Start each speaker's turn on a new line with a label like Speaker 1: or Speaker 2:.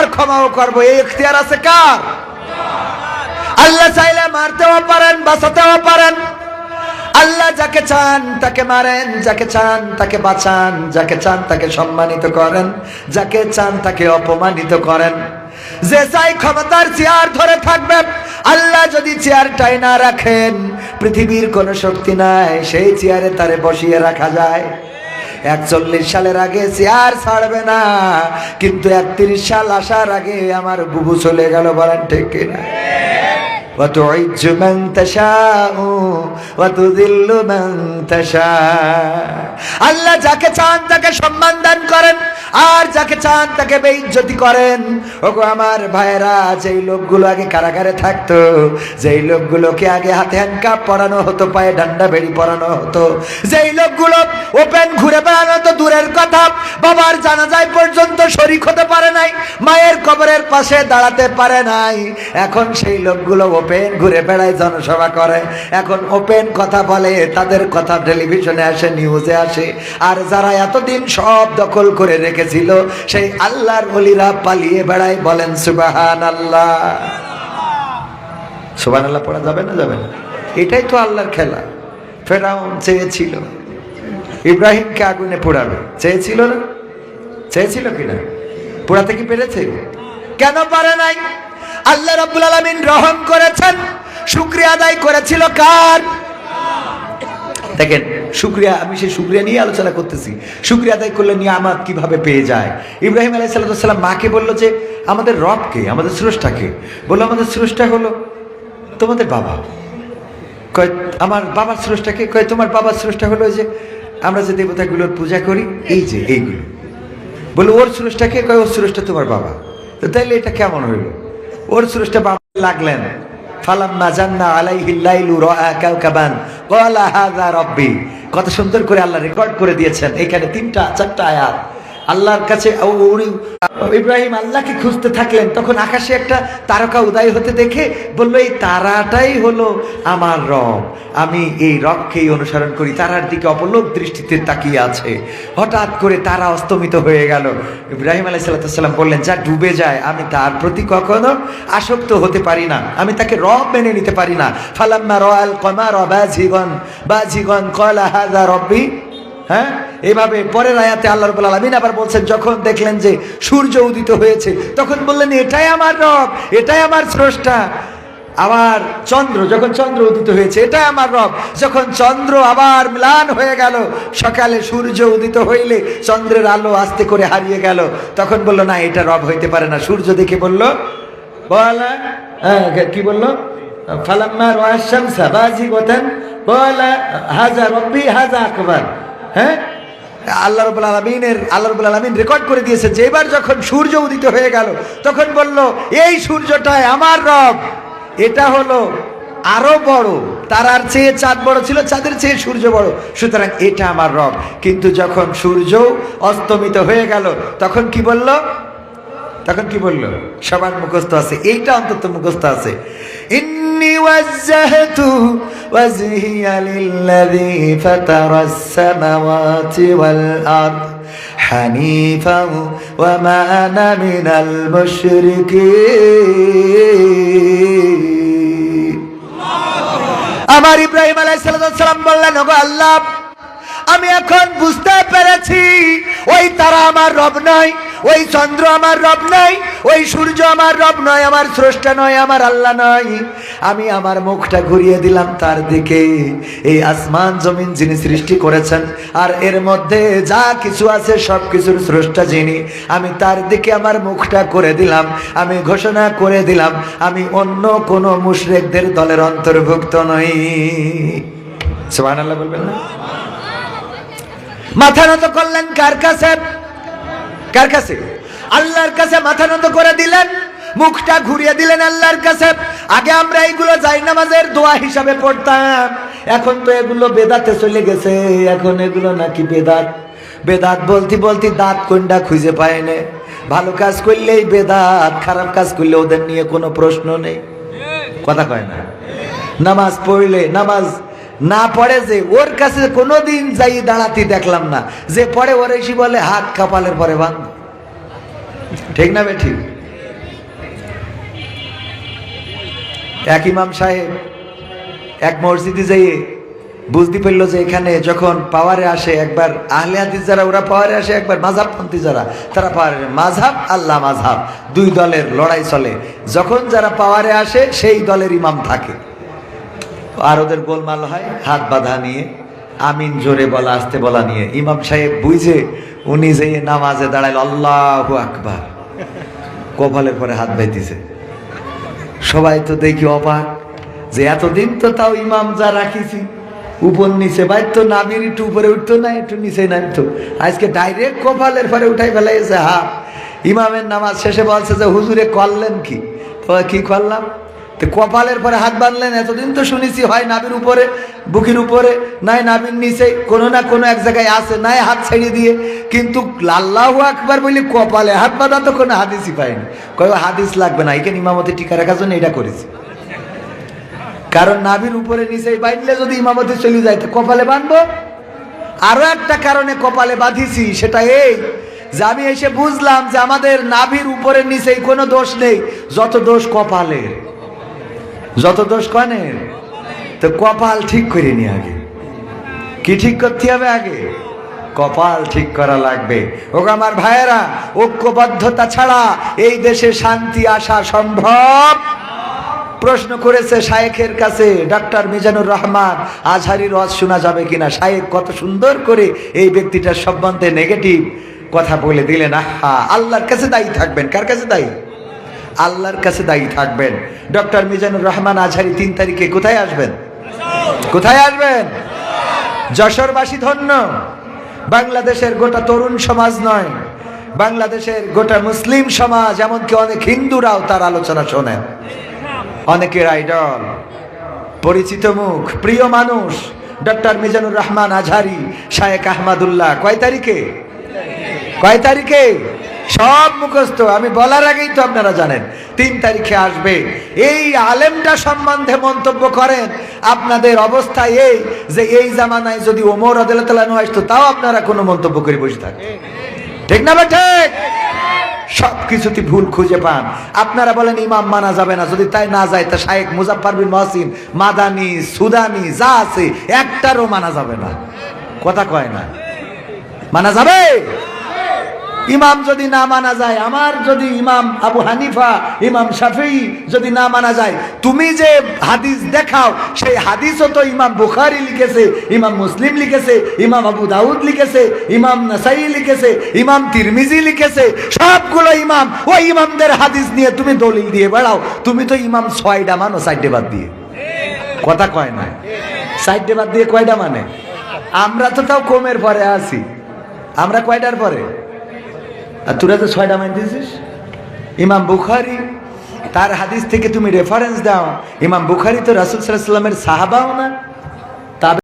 Speaker 1: আবার ক্ষমাও করব। এই ইখতিয়ার আছে কার? আল্লাহ চাইলে মারতেও পারেন, বাঁচাতেও পারেন। আল্লাহ যাকে চান তাকে মারেন, যাকে চান তাকে বাঁচান, যাকে চান তাকে সম্মানিত করেন, যাকে চান তাকে অপমানিত করেন। যে চাই ক্ষমতার চেয়ার ধরে থাকবে আল্লাহ যদি চেয়ারটাই না রাখেন, পৃথিবীর কোনো শক্তি নাই, সেই চেয়ারে তারে বসিয়ে রাখা যায়। একচল্লিশ সালের আগে চেয়ার ছাড়বে না। কিন্তু একত্রিশ সাল আসার আগে আমার বুবু চলে গেল, বলেন ঠিক কিনা? وتعز من تشاء وتذل من تشاء আল্লাহ যাকে চান তাকে সম্মান দান করেন আর যাকে চান তাকে বেইজ্জতি করেন ওগো আমার ভাইরা যেই লোকগুলো আগে কারাগারে থাকতো যেই লোকগুলোকে আগে হাতে হ্যান্ডকাপ পরানো হতো পায়ে ডান্ডা বেড়ি পরানো হতো যেই লোকগুলো ওপেন ঘুরে বেড়ানো তো দূরের কথা বাবার জানাজায় পর্যন্ত শরিক হতে পারে নাই মায়ের কবরের পাশে দাঁড়াতে পারে নাই এখন সেই লোকগুলো ওপেন ঘুরে বেড়ায় জনসভা করে। এখন ওপেন কথা বলে, তাদের কথা টেলিভিশনে আসে, নিউজে আসে। আর যারা এতদিন সব দখল করে রেখেছিল, সেই আল্লাহর অলিরা পালিয়ে বেড়ায় বলেন সুবাহান আল্লাহ সুবান আল্লাহ পড়া যাবে না যাবে না? এটাই তো আল্লাহর খেলা। ফেরাউন চেয়েছিল। ইব্রাহিমকে আগুনে পোড়াবে। চেয়েছিল না? চেয়েছিল কিনা? পোড়াতে কি পেরেছে? কেন পারে নাই? আল্লাহ রাব্বুল আলামিন রহম করেছেন। শুকরিয়া আদায় করেছিল কার? দেখেন, শুক্রিয়া, আমি সেই শুক্রিয়া নিয়ে আলোচনা করতেছি। শুক্রিয়া আদায় করলে নিয়ে আমার কীভাবে পেয়ে যায়? ইব্রাহিম আলাই সাল্লাম মাকে বলল যে, আমাদের রবকে, আমাদের স্রষ্টাকে। বলল, আমাদের স্রষ্টা হলো তোমাদের বাবা। কয়, আমার বাবার স্রষ্টাকে? কয়, তোমার বাবার স্রষ্টা হলো যে, আমরা যে দেবতাগুলোর পূজা করি, এই যে, এইগুলো। বলে ওর স্রষ্টাকে? কয়, ওর স্রষ্টা তোমার বাবা। তো তাইলে এটা কেমন হইল? ওর স্রষ্টা লাগলেন। ফালাম্মা কত সুন্দর করে আল্লাহ রেকর্ড করে দিয়েছেন। এখানে তিনটা, চারটা আয়াত। আল্লাহর কাছে ইব্রাহিম আল্লাহকে খুঁজতে থাকলেন। তখন আকাশে একটা তারকা উদয় হতে দেখে বলল, এই তারাটাই হলো আমার রব। আমি এই রবকেই অনুসরণ করি। তারার দিকে অপলোক দৃষ্টিতে তাকিয়ে আছে। হঠাৎ করে তারা অস্তমিত হয়ে গেল। ইব্রাহিম আলাই সাল্লাম বললেন, যা ডুবে যায়, আমি তার প্রতি কখনো আসক্ত হতে পারি না। আমি তাকে রব মেনে নিতে পারি না। ফালাম্মা রয়াল কমার বাজিগন বাজিগন কলা হাজা রব্বি। হ্যাঁ? এভাবে পরের আয়াতে আল্লাহ রবুল আলমিন আবার বলছেন যখন দেখলেন যে সূর্য উদিত হয়েছে তখন বললেন এটাই আমার রব এটাই আমার স্রষ্টা। আবার চন্দ্র যখন চন্দ্র উদিত হয়েছে এটাই আমার রব। যখন চন্দ্র আবার ম্লান হয়ে গেল সকালে সূর্য উদিত হইলে চন্দ্রের আলো আস্তে করে হারিয়ে গেল তখন বলল না এটা রব হইতে পারে না। সূর্য দেখে বলল বলা হ্যাঁ, কি বলল? ফালাম্মা রয়াশামসা বাজি গোতেন বলা হাজা রব্বি হাজা আকবার। হ্যাঁ? আল্লাহ রবুল আলমিনের, আল্লাহ রবুল আলমিন রেকর্ড করে দিয়েছে যে এবার যখন সূর্য উদিত হয়ে গেল, তখন বলল, এই সূর্যটাই আমার রব। এটা হলো আরও বড়, তারার চেয়ে চাঁদ বড় ছিল, চাঁদের চেয়ে সূর্য বড়। সুতরাং এটা আমার রব। কিন্তু যখন সূর্য অস্তমিত হয়ে গেল, তখন কি বলল? তখন কি বলল? সবার মুখস্থ আছে, এইটা অন্তত মুখস্থ আছে। ওয়াজহিয়া লিল্লাযী ফাতারাস সামাওয়াতি ওয়াল আরদ হানিফাও ওয়া মা আনা মিনাল মুশরিকিন আমার ইব্রাহিম আলাইহিস সালাম বললেন, ওগো আল্লাহ, আমি এখন বুঝতে পেরেছি, ওই তারা আমার রব নয় ওই চন্দ্র আমার রব নয়, ওই সূর্য আমার রব নয়, আমার স্রষ্টা নয়, আমার আল্লাহ নয়। আমি আমার মুখটা ঘুরিয়ে দিলাম তার দিকে। এই আসমান জমিন যিনি সৃষ্টি করেছেন, আর এর মধ্যে যা কিছু আছে সব কিছুর স্রষ্টা যিনি, আমি তার দিকে আমার মুখটা করে দিলাম, আমি ঘোষণা করে দিলাম, আমি অন্য কোনো মুশরেকদের দলের অন্তর্ভুক্ত নই। সুবহানাল্লাহ বলবেন না? মাথা নত করলেন কার কাছে? কার কাছে? আল্লাহর কাছে মাথা নত করে দিলেন, মুখটা ঘুরিয়ে দিলেন আল্লাহর কাছে। আগে আমরা এইগুলো যাই নামাজের দোয়া হিসাবে পড়তাম, এখন তো এগুলো বেদাতে চলে গেছে, এখন এগুলো নাকি বেদাত। বেদাত বলতে বলতে দাঁত কোনটা খুঁজে পায় না। ভালো কাজ করলেই বেদাত, খারাপ কাজ করলে ওদের নিয়ে কোনো প্রশ্ন নেই। কথা কয় না? নামাজ পড়লে, নামাজ না পড়ে যে ওর কাছে কোনো দিন যাই দাঁড়াতে দেখলাম না। যে পড়ে ওর এসে বলে, হাত কাপালের পরে বাঁধ। ঠিক না বেঠি? এক ইমাম সাহেব এক মসজিদে যাইয়ে বুঝতে পারল যে এখানে যখন পাওয়ারে আসে একবার আহলে হাদিস যারা, ওরা পাওয়ারে আসে একবার মাঝাবপন্থী যারা, তারা পাওয়ারে মাঝাব আল্লাহ মাঝাব, দুই দলের লড়াই চলে। যখন যারা পাওয়ারে আসে, সেই দলের ইমাম থাকে। আর ওদের গোলমাল হয়, হাত বাঁধা নিয়ে, আমিন জোরে বলা, আসতে বলা নিয়ে। ইমাম সাহেব বুঝে, উনি যে নামাজে দাঁড়াইল, আল্লাহ আকবার। কপালের পরে হাত বাইতেছে। সবাই তো দেখি অবাক যে এতদিন তো তাও ইমাম যা রাখিছি, উপর নিচে বাইর তো নাবির একটু উপরে উঠতো না, একটু নিচে নামতো। আজকে ডাইরেক্ট কপালের পরে উঠাই ফেলাইছে হা ইমামের নামাজ শেষে বলছে যে, হুজুরে করলেন কি? তো কি করলাম? কপালের পরে হাত বাঁধলেন, এতদিন তো শুনেছি হয় নাবির উপরে, বুকির উপরে, নাই নাবির নিচে, কোনো না কোনো এক জায়গায় আছে, নাই হাত ছেড়ে দিয়ে, কিন্তু আল্লাহ আকবার বলি কপালে হাত বাঁধা তো কোনো হাদিসই পায়নি। কয় হাদিস লাগবে না, এখানে ইমামতি টিকা রাখার জন্য এটা করেছি। কারণ নাবির উপরে নিচে বাইলে যদি ইমামতি চলে যায়, তো কপালে বাঁধবো? আরও একটা কারণে কপালে বাঁধিছি, সেটা এই যে আমি এসে বুঝলাম যে আমাদের নাভির উপরে নিচে কোনো দোষ নেই, যত দোষ কপালের। যত দোষ কনের তো কপাল ঠিক করে নি আগে। কি ঠিক করতে হবে আগে? কপাল ঠিক করা লাগবে। ও আমার ভাইয়েরা, ঐক্যবদ্ধতা ছাড়া এই দেশে শান্তি আসা সম্ভব? প্রশ্ন করেছে শায়েখের কাছে, ডাক্তার মিজানুর রহমান, আজহারির ওয়াজ শোনা যাবে কিনা? শায়েক কত সুন্দর করে এই ব্যক্তিটার সম্বন্ধে নেগেটিভ কথা বলে দিলেন। আহা, আল্লাহর কাছে দায়ী থাকবেন। কার কাছে দায়ী? আল্লাহর কাছে দায়ী থাকবেন। ডক্টর মিজানুর রহমান আজহারি তিন তারিখে কোথায় আসবেন? কোথায় আসবেন? যশোরবাসী ধন্য। বাংলাদেশের গোটা তরুণ সমাজ নয়, বাংলাদেশের গোটা মুসলিম সমাজ, এমনকি অনেক হিন্দুরাও তার আলোচনা শোনেন। অনেকের আইডল, পরিচিত মুখ, প্রিয় মানুষ, ডক্টর মিজানুর রহমান আজহারি, শায়েক আহমদুল্লাহ। কয় তারিখে? কয় তারিখে? সব মুখস্থ। আমি বলার আগেই তো আপনারা জানেন, তিন তারিখে আসবে। এই আলেমটা সম্বন্ধে মন্তব্য করেন, আপনাদের অবস্থা এই যে এই জামানায় যদি ওমর আদালতালানো আসতো, তাও আপনারা কোনো মন্তব্য করে বসে থাকেন ঠিক না ঠিক? সব কিছুতে ভুল খুঁজে পান। আপনারা বলেন, ইমাম মানা যাবে না। যদি তাই না যায়, তা শায়েক মুজাফর বিন মহসিন মাদানি, সুদানি, যা আছে, একটারও মানা যাবে না। কথা কয় না। মানা যাবে? ইমাম যদি না মানা যায়, আমার যদি ইমাম আবু হানিফা, ইমাম শাফি যদি না মানা যায়, তুমি যে হাদিস দেখাও, সেই হাদিসও তো ইমাম বুখারি লিখেছে, ইমাম মুসলিম লিখেছে, ইমাম আবু দাউদ লিখেছে, ইমাম নাসাই লিখেছে, ইমাম তিরমিজি লিখেছে, সবগুলো ইমাম, ওই ইমামদের হাদিস নিয়ে তুমি দলিল দিয়ে বেড়াও। তুমি তো ইমাম ছয়টা মানো সাইডে বাদ দিয়ে। কথা কয় না? সাইডে বাদ দিয়ে কয়টা মানে? আমরা তো তাও কমের পরে আছি। আমরা কয়টার পরে? আর তোরা তো ছয়টা মাইন দিয়েছিস? ইমাম বুখারি, তার হাদিস থেকে তুমি রেফারেন্স দাও। ইমাম বুখারি তো রাসুল সাল্লামের সাহাবাও না।